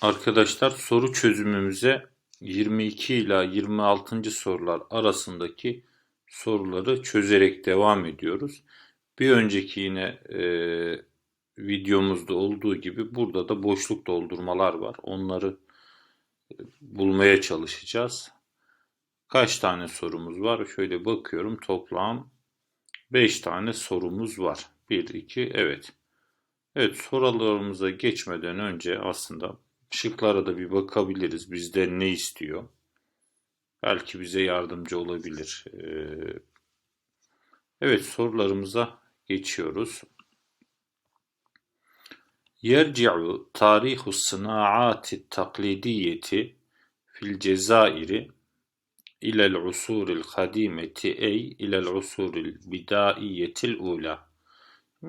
Arkadaşlar soru çözümümüze 22 ila 26. sorular arasındaki soruları çözerek devam ediyoruz. Bir önceki yine e, videomuzda olduğu gibi burada da boşluk doldurmalar var. Onları e, bulmaya çalışacağız. Kaç tane sorumuz var? Şöyle bakıyorum toplam 5 tane sorumuz var. 1, 2, evet. Evet sorularımıza geçmeden önce aslında şıklara da bir bakabiliriz. Bizden ne istiyor? Belki bize yardımcı olabilir. Ee, evet sorularımıza geçiyoruz. Yerci'u tarihu sınaati taklidiyeti fil Cezayir'i ilel usuril kadimeti ey ilel usuril bidaiyetil ula.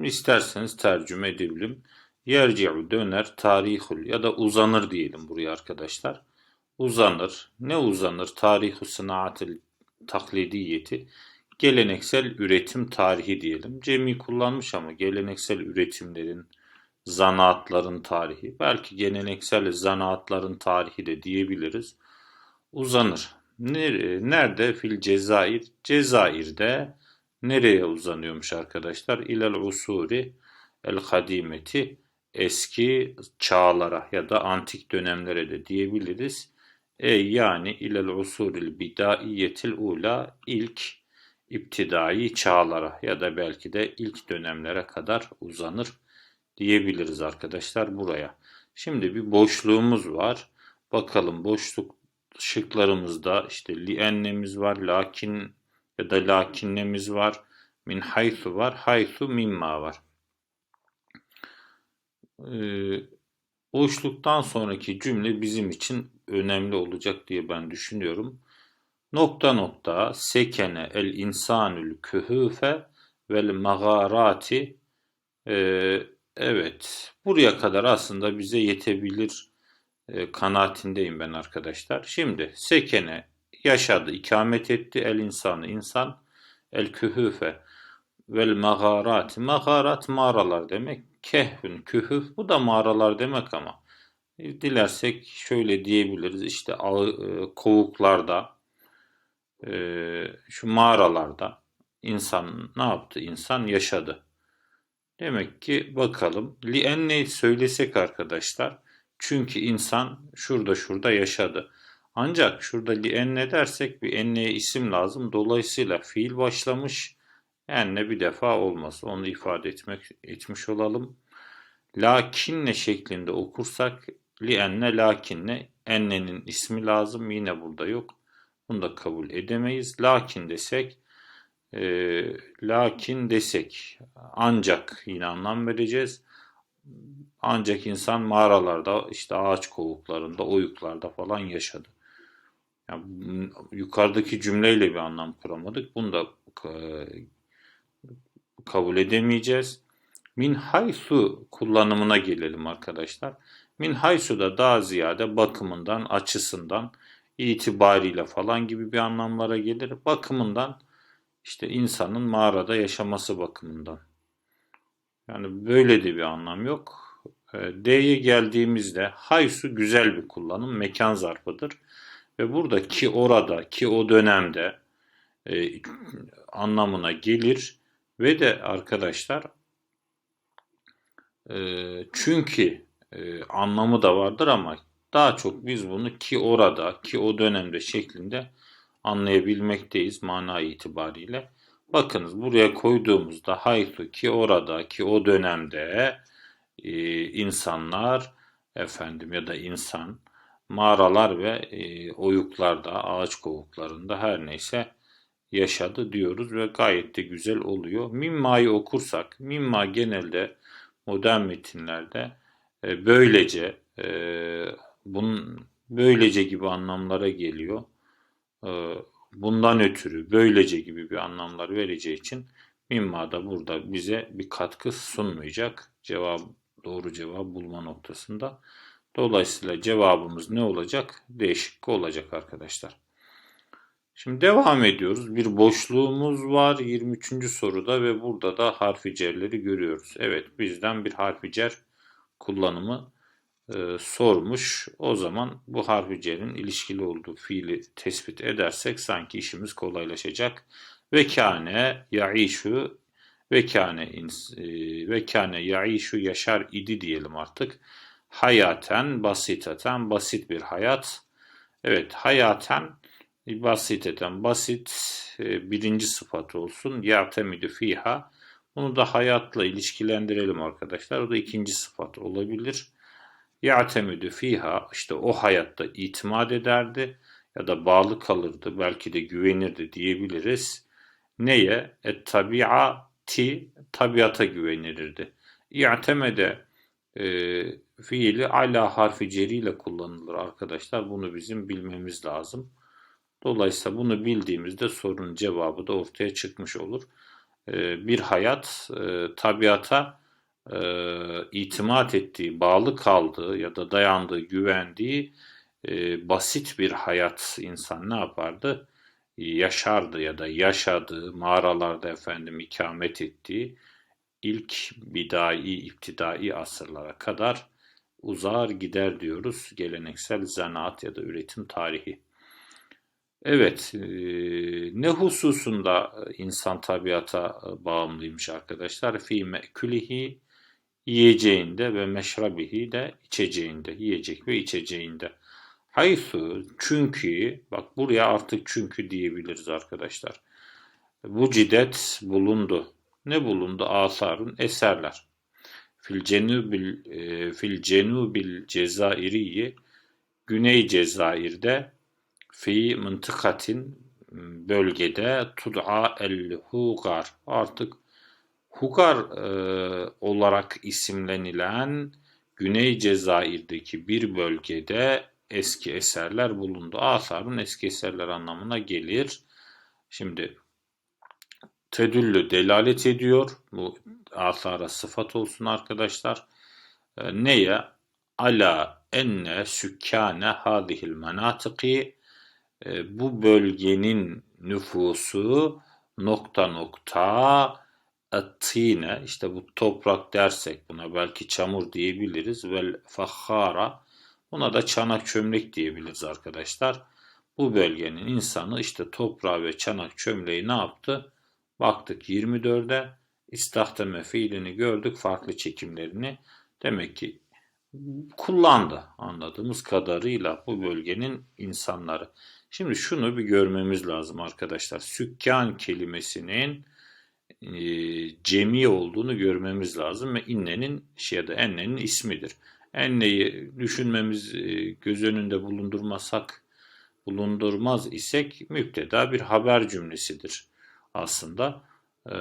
İsterseniz tercüme edebilirim. Yerci'u döner, tarihul ya da uzanır diyelim buraya arkadaşlar. Uzanır. Ne uzanır? Tarihu sınaatil taklidiyeti. Geleneksel üretim tarihi diyelim. Cemi kullanmış ama geleneksel üretimlerin, zanaatların tarihi. Belki geleneksel zanaatların tarihi de diyebiliriz. Uzanır. Nerede? Fil Cezayir. Cezayir'de nereye uzanıyormuş arkadaşlar? İlel usuri el kadimeti eski çağlara ya da antik dönemlere de diyebiliriz. E yani ilel usulil bidaiyetil ula ilk iptidai çağlara ya da belki de ilk dönemlere kadar uzanır diyebiliriz arkadaşlar buraya. Şimdi bir boşluğumuz var. Bakalım boşluk şıklarımızda işte liennemiz var, lakin ya da lakinnemiz var, min haythu var, haythu mimma var. Ee, boşluktan sonraki cümle bizim için önemli olacak diye ben düşünüyorum. Nokta nokta sekene el insanül kühüfe vel magarati ee, evet buraya kadar aslında bize yetebilir e, kanaatindeyim ben arkadaşlar. Şimdi sekene yaşadı, ikamet etti el insanı insan el kühüfe vel mağarat. Mağarat mağaralar demek. Kehfün, kühüf bu da mağaralar demek ama e, dilersek şöyle diyebiliriz. İşte e, kovuklarda e, şu mağaralarda insan ne yaptı? İnsan yaşadı. Demek ki bakalım. Li enne söylesek arkadaşlar. Çünkü insan şurada şurada yaşadı. Ancak şurada li enne dersek bir enneye isim lazım. Dolayısıyla fiil başlamış enne bir defa olmaz. Onu ifade etmek etmiş olalım. Lakinne şeklinde okursak li enne lakinne ennenin ismi lazım. Yine burada yok. Bunu da kabul edemeyiz. Lakin desek e, lakin desek ancak yine anlam vereceğiz. Ancak insan mağaralarda işte ağaç kovuklarında oyuklarda falan yaşadı. Yani yukarıdaki cümleyle bir anlam kuramadık. Bunu da e, kabul edemeyeceğiz. Min haysu kullanımına gelelim arkadaşlar. Min haysu da daha ziyade bakımından, açısından, itibariyle falan gibi bir anlamlara gelir. Bakımından işte insanın mağarada yaşaması bakımından. Yani böyle de bir anlam yok. Ee, D'ye geldiğimizde haysu güzel bir kullanım, mekan zarfıdır. Ve burada ki orada, ki o dönemde e, anlamına gelir. Ve de arkadaşlar e, çünkü e, anlamı da vardır ama daha çok biz bunu ki orada ki o dönemde şeklinde anlayabilmekteyiz mana itibariyle. Bakınız buraya koyduğumuzda haytu ki orada ki o dönemde e, insanlar efendim ya da insan mağaralar ve oyuklarda ağaç kovuklarında her neyse yaşadı diyoruz ve gayet de güzel oluyor. Mimma'yı okursak, mimma genelde modern metinlerde e, böylece e, bunun böylece gibi anlamlara geliyor. E, bundan ötürü böylece gibi bir anlamlar vereceği için mimma da burada bize bir katkı sunmayacak cevap doğru cevap bulma noktasında. Dolayısıyla cevabımız ne olacak? Değişik olacak arkadaşlar. Şimdi devam ediyoruz. Bir boşluğumuz var 23. soruda ve burada da harfi cerleri görüyoruz. Evet bizden bir harfi cer kullanımı e, sormuş. O zaman bu harfi cerin ilişkili olduğu fiili tespit edersek sanki işimiz kolaylaşacak. Ve kâne ya'işu ve ins- e, ve kâne ya'işu yaşar idi diyelim artık. Hayaten basiteten basit bir hayat. Evet hayaten basiteten basit e, birinci sıfat olsun. Ya'temidü fiha. Bunu da hayatla ilişkilendirelim arkadaşlar. O da ikinci sıfat olabilir. Ya'temidü fiha işte o hayatta itimat ederdi ya da bağlı kalırdı belki de güvenirdi diyebiliriz. Neye? Et tabiati tabiata güvenirdi. İ'temede e, fiili ala harfi ceriyle kullanılır arkadaşlar. Bunu bizim bilmemiz lazım. Dolayısıyla bunu bildiğimizde sorunun cevabı da ortaya çıkmış olur. E, bir hayat e, tabiata e, itimat ettiği, bağlı kaldığı ya da dayandığı, güvendiği e, basit bir hayat insan ne yapardı? Yaşardı ya da yaşadığı, mağaralarda efendim ikamet ettiği ilk bidai, iptidai asırlara kadar uzar gider diyoruz geleneksel zanaat ya da üretim tarihi. Evet, e, ne hususunda insan tabiata bağımlıymış arkadaşlar? Fi me'külihi yiyeceğinde ve meşrabihi de içeceğinde, yiyecek ve içeceğinde. Haythu çünkü, bak buraya artık çünkü diyebiliriz arkadaşlar. Bu cidet bulundu. Ne bulundu? Asarın eserler. Fil cenubil, e, fil cenubil cezairiyi Güney Cezayir'de fi mıntıkatin bölgede tud'a el hugar artık Hugar e, olarak isimlenilen Güney Cezayir'deki bir bölgede eski eserler bulundu. Asarın eski eserler anlamına gelir. Şimdi tedüllü delalet ediyor. Bu asara sıfat olsun arkadaşlar. E, neye? Ala enne sükkâne hadihil menatiki e, bu bölgenin nüfusu nokta nokta atine işte bu toprak dersek buna belki çamur diyebiliriz ve fahara buna da çanak çömlek diyebiliriz arkadaşlar. Bu bölgenin insanı işte toprağı ve çanak çömleği ne yaptı? Baktık 24'e istahdeme fiilini gördük farklı çekimlerini. Demek ki kullandı anladığımız kadarıyla bu bölgenin insanları. Şimdi şunu bir görmemiz lazım arkadaşlar. Sükkan kelimesinin e, cemi olduğunu görmemiz lazım ve innenin şey ya da ennenin ismidir. Enneyi düşünmemiz e, göz önünde bulundurmasak bulundurmaz isek müpteda bir haber cümlesidir aslında. E,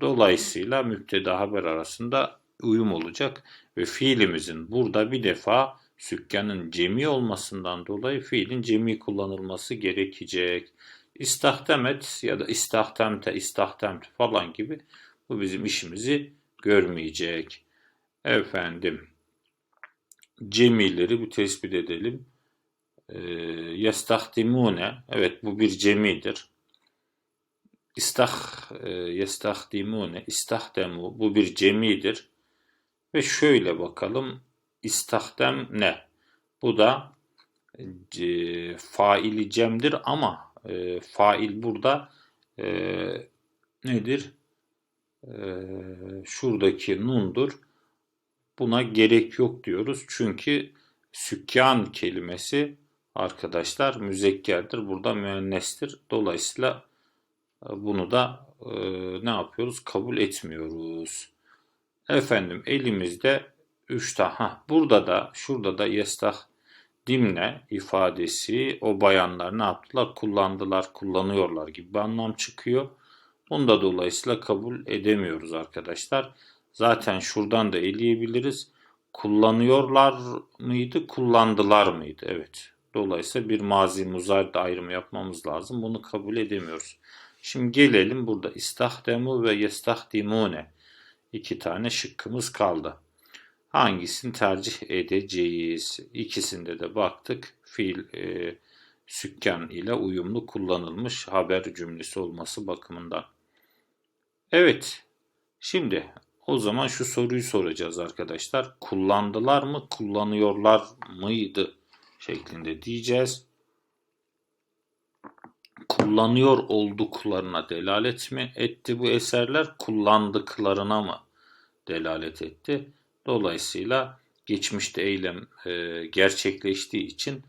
dolayısıyla müpteda haber arasında uyum olacak ve fiilimizin burada bir defa sükkanın cemi olmasından dolayı fiilin cemi kullanılması gerekecek. İstahdemet ya da istahdemte, istahdemt falan gibi bu bizim işimizi görmeyecek. Efendim, cemileri bir tespit edelim. E, yestahdimune, evet bu bir cemidir. İstah, e, yestahdimune, istahdemu, bu bir cemidir. Ve şöyle bakalım, istahdem ne? Bu da e, faili cemdir ama e, fail burada e, nedir? E, şuradaki nundur. Buna gerek yok diyoruz. Çünkü sükkan kelimesi arkadaşlar müzekkerdir. Burada müennestir. Dolayısıyla e, bunu da e, ne yapıyoruz? Kabul etmiyoruz. Efendim elimizde 3 tane. Burada da şurada da yestah dimne ifadesi o bayanlar ne yaptılar? Kullandılar, kullanıyorlar gibi bir anlam çıkıyor. Bunu da dolayısıyla kabul edemiyoruz arkadaşlar. Zaten şuradan da eleyebiliriz. Kullanıyorlar mıydı, kullandılar mıydı? Evet. Dolayısıyla bir mazi muzarda ayrımı yapmamız lazım. Bunu kabul edemiyoruz. Şimdi gelelim burada istahdemu ve yestahdimune. iki tane şıkkımız kaldı hangisini tercih edeceğiz? İkisinde de baktık fiil e, sükkan ile uyumlu kullanılmış haber cümlesi olması bakımından. Evet, şimdi O zaman şu soruyu soracağız arkadaşlar. Kullandılar mı, kullanıyorlar mıydı şeklinde diyeceğiz. Kullanıyor olduklarına delalet mi etti bu eserler, kullandıklarına mı delalet etti? Dolayısıyla geçmişte eylem e, gerçekleştiği için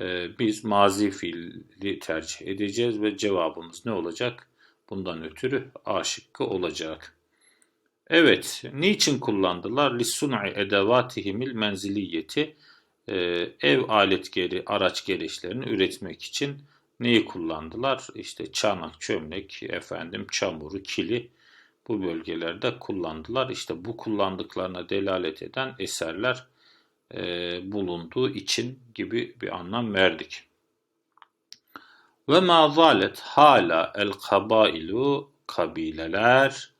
e, biz mazi fiili tercih edeceğiz ve cevabımız ne olacak? Bundan ötürü A şıkkı olacak. Evet, niçin kullandılar? لِسُنْعِ اَدَوَاتِهِمِ الْمَنْزِلِيَّةِ ee, ev alet geri, araç gereçlerini üretmek için neyi kullandılar? İşte çanak, çömlek, efendim çamuru, kili bu bölgelerde kullandılar. İşte bu kullandıklarına delalet eden eserler e, bulunduğu için gibi bir anlam verdik. Ve ma zalet hala el kabailu kabileler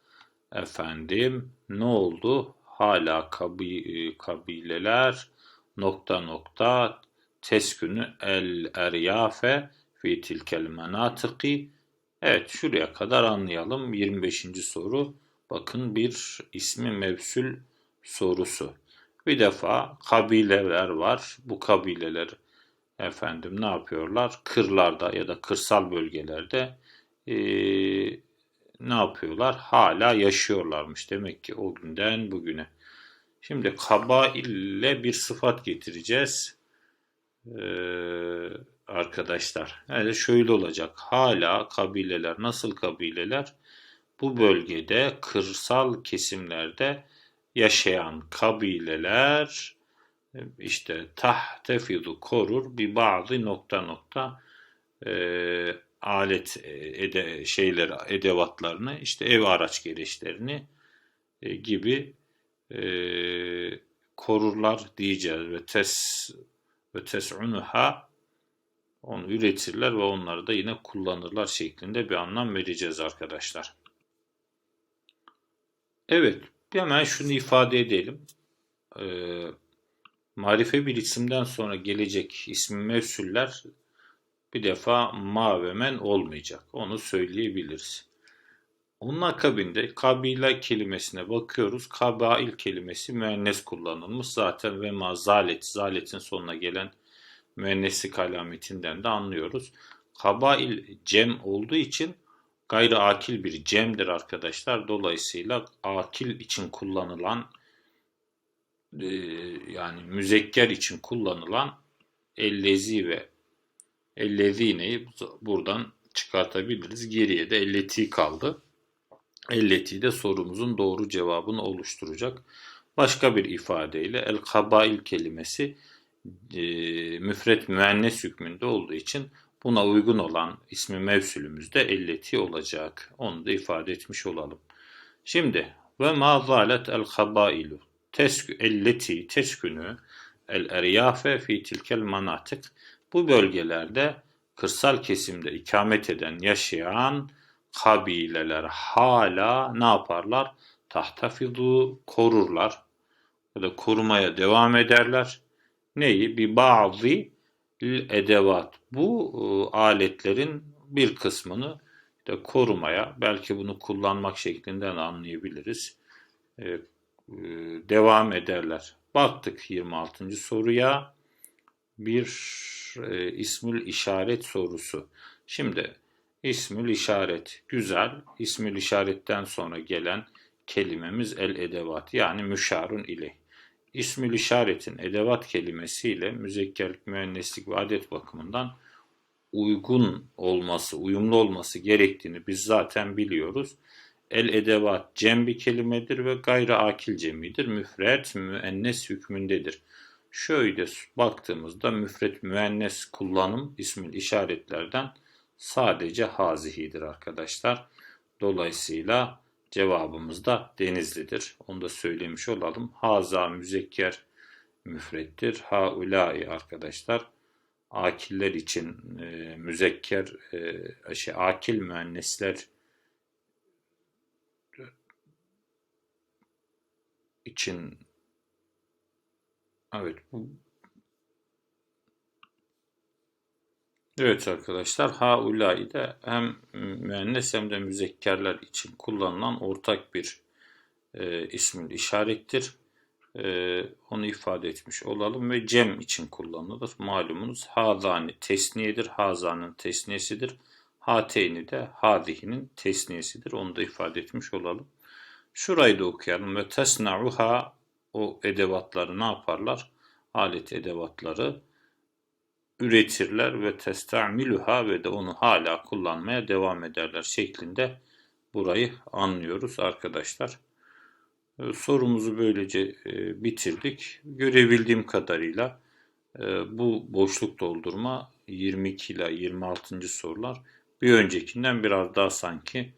efendim ne oldu? Hala kabi, kabileler nokta nokta teskünü el eryafe fi tilkel menatıki Evet şuraya kadar anlayalım. 25. soru. Bakın bir ismi mevsul sorusu. Bir defa kabileler var. Bu kabileler efendim ne yapıyorlar? Kırlarda ya da kırsal bölgelerde e, ne yapıyorlar? Hala yaşıyorlarmış. Demek ki o günden bugüne. Şimdi kabail ile bir sıfat getireceğiz. Ee, arkadaşlar. Yani şöyle olacak. Hala kabileler nasıl kabileler? Bu bölgede kırsal kesimlerde yaşayan kabileler işte tahtefidu korur bir bazı nokta nokta e, alet ede, şeyler edevatlarını işte ev araç gereçlerini e, gibi e, korurlar diyeceğiz ve tes ve tes'unuha onu üretirler ve onları da yine kullanırlar şeklinde bir anlam vereceğiz arkadaşlar. Evet, hemen şunu ifade edelim. Ee, marife bir isimden sonra gelecek ismi mevsuller bir defa ma ve men olmayacak. Onu söyleyebiliriz. Onun akabinde kabile kelimesine bakıyoruz. Kabail kelimesi müennes kullanılmış. Zaten ve ma zalet, zaletin sonuna gelen müenneslik alametinden de anlıyoruz. Kabail cem olduğu için gayri akil bir cemdir arkadaşlar. Dolayısıyla akil için kullanılan e, yani müzekker için kullanılan ellezi ve ellezineyi buradan çıkartabiliriz. Geriye de elleti kaldı. Elleti de sorumuzun doğru cevabını oluşturacak. Başka bir ifadeyle el kabail kelimesi e, müfret müennes hükmünde olduğu için buna uygun olan ismi mevsulümüzde elleti olacak. Onu da ifade etmiş olalım. Şimdi ve ma zalet el kabailu teskü elleti teskünü el eryafe fi tilkel manatık bu bölgelerde kırsal kesimde ikamet eden yaşayan kabileler hala ne yaparlar? Tahtafidu korurlar ya da korumaya devam ederler. Neyi? Bir bazı edevat. Bu e, aletlerin bir kısmını işte korumaya, belki bunu kullanmak şeklinden anlayabiliriz. E, e, devam ederler. Baktık 26. soruya. Bir e, ismül işaret sorusu. Şimdi ismül işaret güzel. İsmül işaretten sonra gelen kelimemiz el edevat yani müşarun ile. İsmül işaretin edevat kelimesiyle müzekkerlik, müenneslik ve adet bakımından uygun olması, uyumlu olması gerektiğini biz zaten biliyoruz. El edevat cem bir kelimedir ve gayri akil cemidir. Müfret, müennes hükmündedir. Şöyle baktığımızda müfret, müennes kullanım ismil işaretlerden sadece hazihidir arkadaşlar. Dolayısıyla Cevabımız da Denizli'dir. Onu da söylemiş olalım. Haza müzekker müfrettir. Haulai arkadaşlar akiller için e, müzekker e, şey, akil müennesler için evet bu Evet arkadaşlar haulâi de hem müennes hem de müzekkerler için kullanılan ortak bir e, ismül işarettir. E, onu ifade etmiş olalım ve cem için kullanılır. Malumunuz hazani tesniyedir. Hazanın tesniyesidir. Hateyni de hadihinin tesniyesidir. Onu da ifade etmiş olalım. Şurayı da okuyalım. Ve tesna'uha o edevatları ne yaparlar? Alet edevatları üretirler ve testamiluha ve de onu hala kullanmaya devam ederler şeklinde burayı anlıyoruz arkadaşlar. Ee, Sorumuzu böylece e, bitirdik. Görebildiğim kadarıyla e, bu boşluk doldurma 22 ile 26. sorular bir öncekinden biraz daha sanki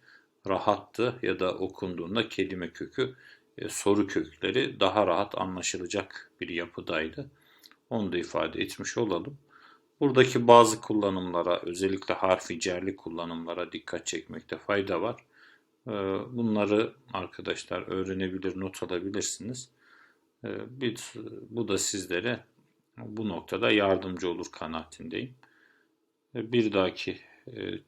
rahattı ya da okunduğunda kelime kökü e, soru kökleri daha rahat anlaşılacak bir yapıdaydı. Onu da ifade etmiş olalım. Buradaki bazı kullanımlara özellikle harfi cerli kullanımlara dikkat çekmekte fayda var. Ee, Bunları arkadaşlar öğrenebilir, not alabilirsiniz. Ee, bu da sizlere bu noktada yardımcı olur kanaatindeyim. Ee, Bir dahaki e,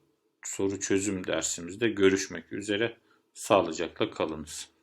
soru çözüm dersimizde görüşmek üzere. Sağlıcakla kalınız.